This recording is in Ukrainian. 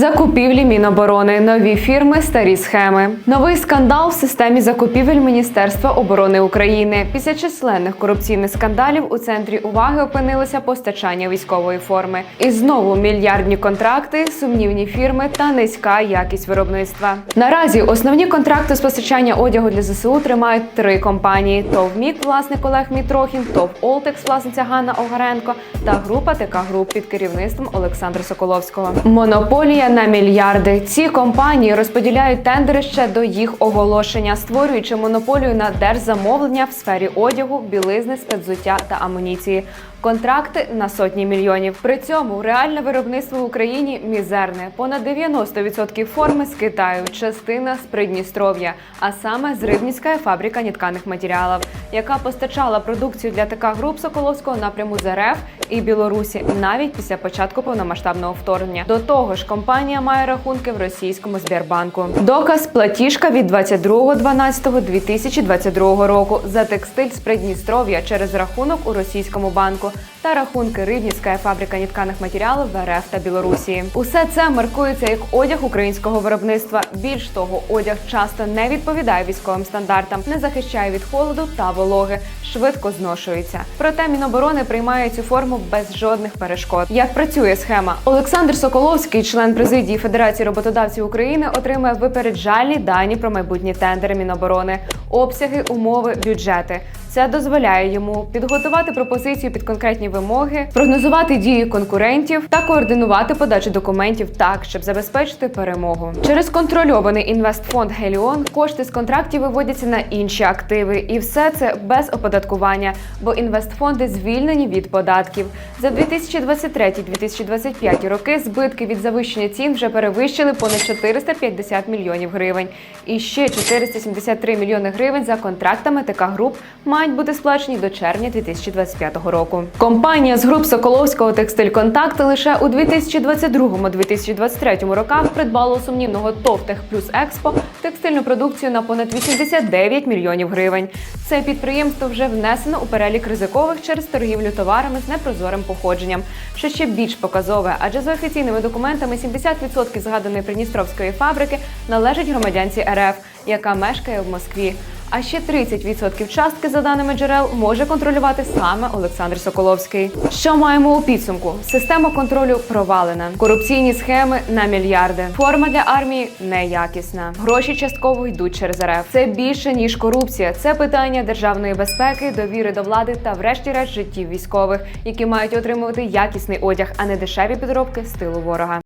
Закупівлі Міноборони, нові фірми, старі схеми. Новий скандал в системі закупівель Міністерства оборони України. Після численних корупційних скандалів у центрі уваги опинилося постачання військової форми. І знову мільярдні контракти, сумнівні фірми та низька якість виробництва. Наразі основні контракти з постачання одягу для ЗСУ тримають три компанії: ТОВ МІК, власник Олег Мітрохін, ТОВ Олтекс, власниця Ганна Огаренко та група ТК Груп під керівництвом Олександра Соколовського. Монополія на мільярди. Ці компанії розподіляють тендери ще до їх оголошення, створюючи монополію на держзамовлення в сфері одягу, білизни, спецзуття та амуніції. Контракти на сотні мільйонів. При цьому реальне виробництво в Україні мізерне. Понад 90% форми з Китаю, частина з Придністров'я, а саме з Рибніська фабрика нітканих матеріалів, яка постачала продукцію для ТК груп Соколовського напряму з РФ і Білорусі навіть після початку повномасштабного вторгнення. До того ж, компанія має рахунки в російському Сбербанку. Доказ платіжка від 22.12.2022 року за текстиль з Придністров'я через рахунок у російському банку та рахунки Рибніська фабрика нітканих матеріалів в РФ та Білорусі. Усе це маркується як одяг українського виробництва. Більш того, одяг часто не відповідає військовим стандартам, не захищає від холоду та вологи, швидко зношується. Проте Міноборони приймає цю форму без жодних перешкод. Як працює схема? Олександр Соколовський, член президії Федерації роботодавців України, отримує випереджальні дані про майбутні тендери Міноборони, обсяги, умови, бюджети. Це дозволяє йому підготувати пропозицію під конкретні вимоги, прогнозувати дії конкурентів та координувати подачу документів так, щоб забезпечити перемогу. Через контрольований інвестфонд Геліон кошти з контрактів виводяться на інші активи, і все це без оподаткування, бо інвестфонди звільнені від податків. За 2023-2025 роки збитки від завищення цін вже перевищили понад 450 мільйонів гривень. І ще 473 мільйони гривень за контрактами ТК груп мають бути сплачені до червня 2025 року. Компанія з груп Соколовського текстиль Контакт лише у 2022-2023 роках придбала у сумнівного ТОВ Тех Плюс Експо текстильну продукцію на понад 89 мільйонів гривень. Це підприємство вже внесено у перелік ризикових через торгівлю товарами з непрозорим походженням, що ще більш показове, адже за офіційними документами 70% згаданої Придністровської фабрики належить громадянці РФ, яка мешкає в Москві. А ще 30% частки, за даними джерел, може контролювати саме Олександр Соколовський. Що маємо у підсумку? Система контролю провалена, корупційні схеми на мільярди. Форма для армії неякісна. Гроші частково йдуть через РФ. Це більше ніж корупція. Це питання державної безпеки, довіри до влади та, врешті-решт, життів військових, які мають отримувати якісний одяг, а не дешеві підробки з тилу ворога.